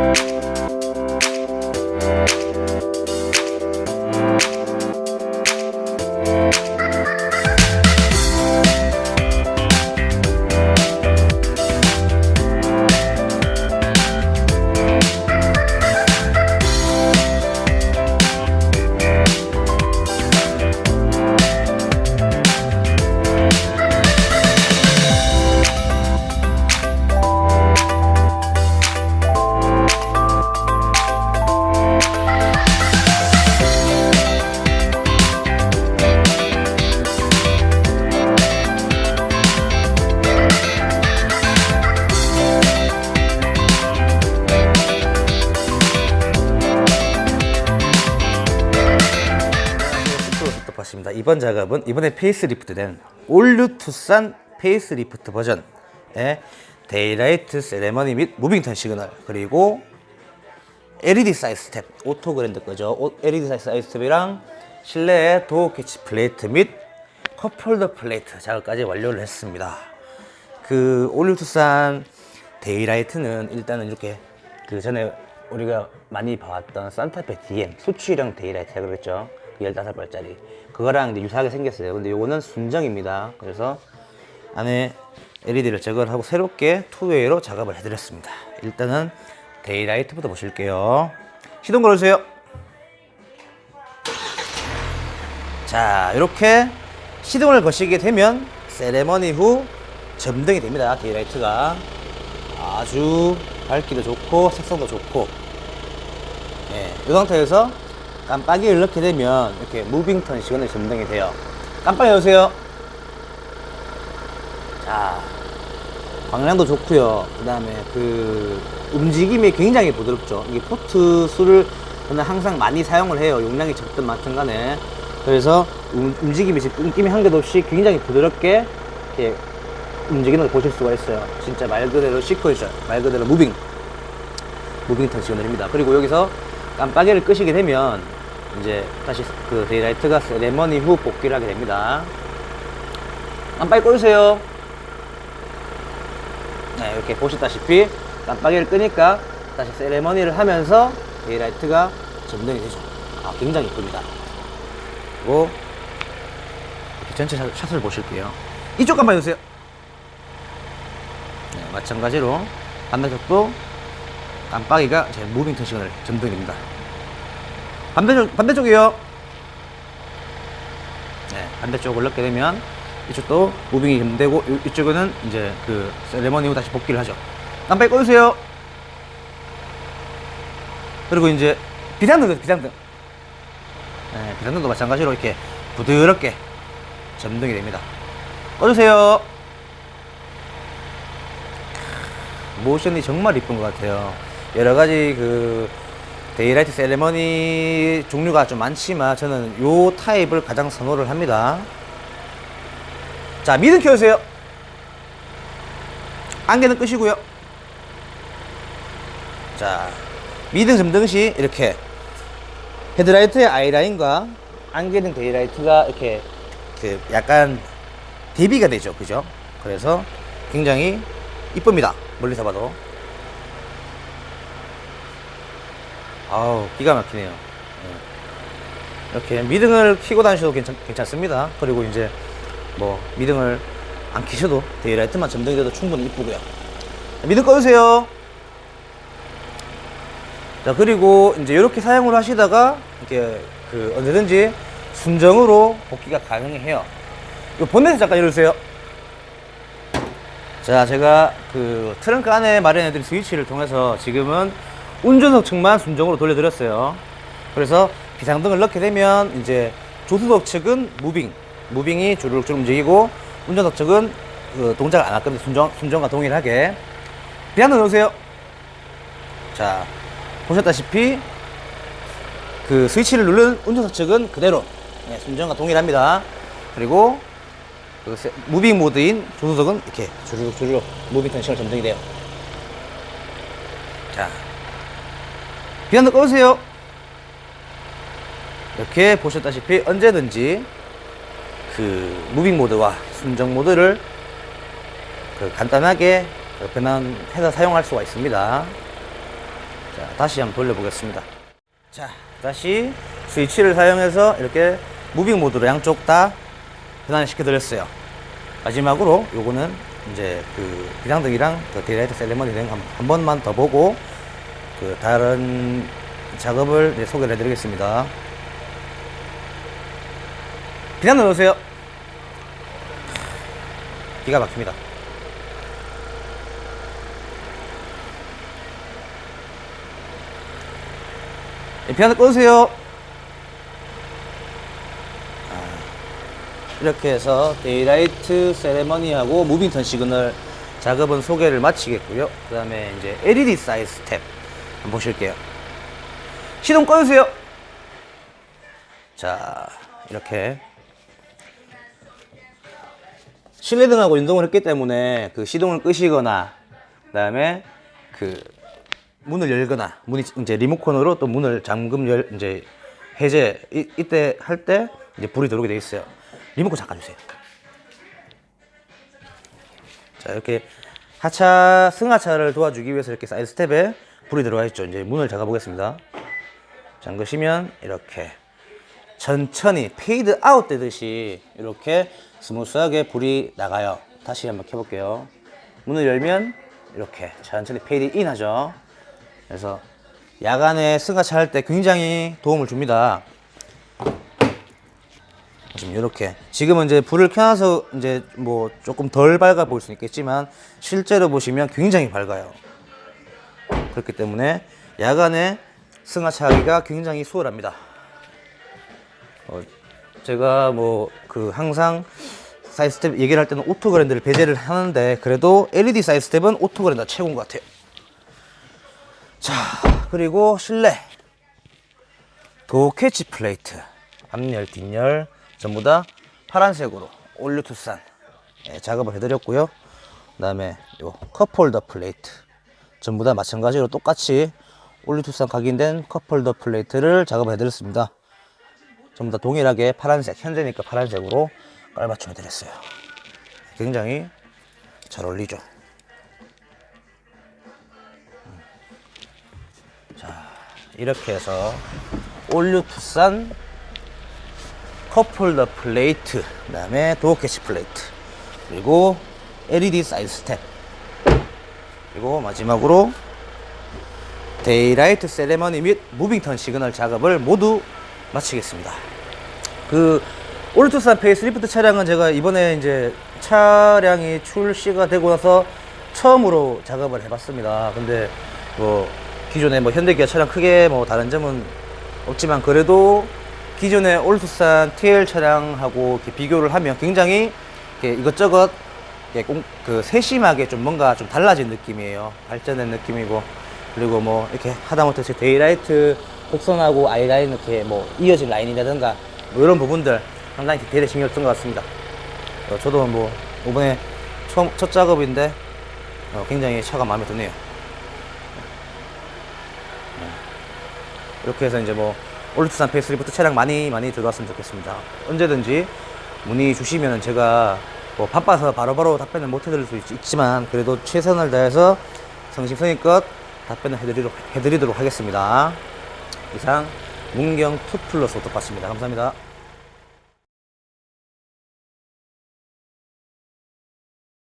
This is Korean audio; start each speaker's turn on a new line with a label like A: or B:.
A: 스 토스토파입니다. 이번 작업은 이번에 페이스리프트된 올류 투싼 페이스리프트 버전의 데이라이트 세레머니 및 무빙턴 시그널. 그리고 LED 사이드 스텝 오토그랜드 거죠. 오- LED 사이드 스텝이랑 실내에 도어 캐치 플레이트 및 컵홀더 플레이트 작업까지 완료를 했습니다. 그 올류 투싼 데이라이트는 일단은 이렇게 그 전에 우리가 많이 봐왔던 산타페 DM 수출형 데이라이트라고 그랬죠. 그 15발짜리. 그거랑 이제 유사하게 생겼어요. 근데 요거는 순정입니다. 그래서 안에 LED를 제거를 하고 새롭게 투웨이로 작업을 해드렸습니다. 일단은 데이라이트부터 보실게요. 시동 걸어주세요. 자, 이렇게 시동을 거시게 되면 세레머니 후 점등이 됩니다. 데이라이트가 아주 밝기도 좋고 색상도 좋고 예, 이 상태에서 깜빡이를 넣게 되면 이렇게 무빙턴 시간에 점등이 돼요. 깜빡이 넣으세요. 자, 방향도 좋고요. 그 다음에 그 움직임이 굉장히 부드럽죠. 이게 포트 수를 저는 항상 많이 사용을 해요. 용량이 적든 많든 간에. 그래서 움- 움직임이 끊김이 한 개도 없이 굉장히 부드럽게 이렇게 움직이는 걸 보실 수가 있어요. 진짜 말 그대로 시퀄션, 말 그대로 무빙, 무빙턴 시그널입니다. 그리고 여기서 깜빡이를 끄시게 되면 이제 다시 그 데이라이트가 세레머니 후 복귀를 하게 됩니다. 깜빡이 꺼주세요. 네, 이렇게 보시다시피 깜빡이를 끄니까 다시 세레머니를 하면서 데이라이트가 점등이 되죠. 아, 굉장히 이쁩니다. 그리고 이렇게 전체 샷- 샷을 보실게요. 이쪽 깜빡이 주세요. 네, 마찬가지로 반대쪽도 깜빡이가 제 무빙턴 시간을 점등입니다. 반대쪽, 반대쪽이요. 네, 반대쪽을 넣게 되면 이쪽도 무빙이 점되고 이- 이쪽은 이제 그 세레머니 후 다시 복귀를 하죠. 깜빡이 꺼주세요. 그리고 이제 비상등, 비상등. 네, 비상등도 마찬가지로 이렇게 부드럽게 점등이 됩니다. 꺼주세요. 모션이 정말 이쁜 것 같아요. 여러 가지 그 데이라이트 세레머니 종류가 좀 많지만 저는 요 타입을 가장 선호를 합니다. 자, 미등 켜주세요. 안개는 끄시고요. 자, 미등 점등 시 이렇게 헤드라이트의 아이라인과 안개등 데이라이트가 이렇게 그 약간 대비가 되죠. 그죠? 그래서 굉장히 이쁩니다. 멀리서 봐도. 아우, 기가 막히네요. 예. 이렇게 미등을 켜고 다니셔도 괜찮, 괜찮습니다. 그리고 이제 뭐 미등을 안 켜셔도 데이라이트만 점등이 돼도 충분히 이쁘고요. 미등 꺼주세요. 자, 그리고 이제 이렇게 사용을 하시다가 이렇게 그 언제든지 순정으로 복귀가 가능해요. 이 본넷을 잠깐 열어주세요. 자, 제가 그 트렁크 안에 마련해드린 스위치를 통해서 지금은 운전석 측만 순정으로 돌려드렸어요. 그래서 비상등을 넣게 되면 이제 조수석 측은 무빙, 무빙이 주르륵 움직이고 운전석 측은 그 동작을 안할 건데 순정, 순정과 동일하게 비상등 넣으세요. 자, 보셨다시피 그 스위치를 누른 운전석 측은 그대로 네, 순정과 동일합니다. 그리고 그 세- 무빙 모드인 조수석은 이렇게 주르륵 주르륵 무빙 텐션을 점등이 돼요. 자, 비안도 꺼주세요. 이렇게 보셨다시피 언제든지 그 무빙 모드와 순정 모드를 그 간단하게 그 변환해서 사용할 수가 있습니다. 자, 다시 한번 돌려보겠습니다. 자, 다시 스위치를 사용해서 이렇게 무빙 모드로 양쪽 다 변환시켜 드렸어요. 마지막으로 요거는 이제 그 비상등이랑 그 데이라이트 셀레머니 한 번만 더 보고 그 다른 작업을 이제 소개를 해드리겠습니다. 비상 넣으세요. 기가 막힙니다. 예, 피아노 꺼주세요. 아, 이렇게 해서 데이라이트 세레머니하고 무빙턴 시그널 작업은 소개를 마치겠고요. 그 다음에 이제 LED 사이즈 스텝 한번 보실게요. 시동 꺼주세요. 자, 이렇게 실내등하고 연동을 했기 때문에 그 시동을 끄시거나 그 다음에 그 문을 열거나 문이 이제 리모컨으로 또 문을 잠금 열 이제 해제 이, 이때 할 때 이제 불이 들어오게 돼 있어요. 리모컨 잠깐 주세요. 자 이렇게 하차 승하차를 도와주기 위해서 이렇게 사이드 스텝에 불이 들어와 있죠. 이제 문을 잠가 보겠습니다. 잠그시면 이렇게 천천히 페이드 아웃 되듯이 이렇게 스무스하게 불이 나가요. 다시 한번 켜볼게요. 문을 열면 이렇게 천천히 페이드 인 하죠. 그래서 야간에 승하차 할 때 굉장히 도움을 줍니다. 지금 이렇게 지금은 이제 불을 켜놔서 이제 뭐 조금 덜 밝아 보일 수 있겠지만 실제로 보시면 굉장히 밝아요. 그렇기 때문에 야간에 승하차하기가 굉장히 수월합니다. 어, 제가 뭐 그 항상 사이드 스텝 얘기를 할 때는 오토 그랜드를 배제를 하는데 그래도 LED 사이드 스텝은 오토 그랜드가 최고인 것 같아요. 자 그리고 실내 도 캐치 플레이트 앞열 뒷열 전부 다 파란색으로 올류 투싼 예, 작업을 해드렸고요. 그 다음에 요 컵홀더 플레이트 전부 다 마찬가지로 똑같이 올류 투싼 각인된 컵홀더 플레이트를 작업을 해드렸습니다. 전부 다 동일하게 파란색 현재니까 파란색으로 깔맞춤 해 드렸어요. 굉장히 잘 어울리죠. 이렇게 해서 올류 투싼 컵홀더 플레이트 그 다음에 도어 캐치 플레이트 그리고 LED 사이드 스텝 그리고 마지막으로 데이라이트 세레머니 및 무빙턴 시그널 작업을 모두 마치겠습니다. 그 올투산 페이스리프트 차량은 제가 이번에 이제 차량이 출시가 되고 나서 처음으로 작업을 해봤습니다. 근데 뭐 기존에 뭐 현대기아 차량 크게 뭐 다른 점은 없지만 그래도 기존의 올투산 TL 차량하고 비교를 하면 굉장히 이것저것 공- 그 세심하게 좀 뭔가 좀 달라진 느낌이에요. 발전된 느낌이고 그리고 뭐 이렇게 하다못해 제 데이라이트 곡선하고 아이라인 이렇게 뭐 이어진 라인이라든가 뭐 이런 부분들 상당히 디테일에 신경 쓴 것 같습니다. 어, 저도 뭐 이번에 처음 첫 작업인데 어, 굉장히 차가 마음에 드네요. 이렇게 해서 이제 뭐 올드산 페이스리프트 차량 많이 많이 들어왔으면 좋겠습니다. 언제든지 문의 주시면 제가 뭐 바빠서 바로 바로 답변을 못 해드릴 수 있, 있지만 그래도 최선을 다해서 성심성의껏 답변을 해드리도록, 해드리도록 하겠습니다. 이상 문경 투 플러스 오토파스입니다. 감사합니다.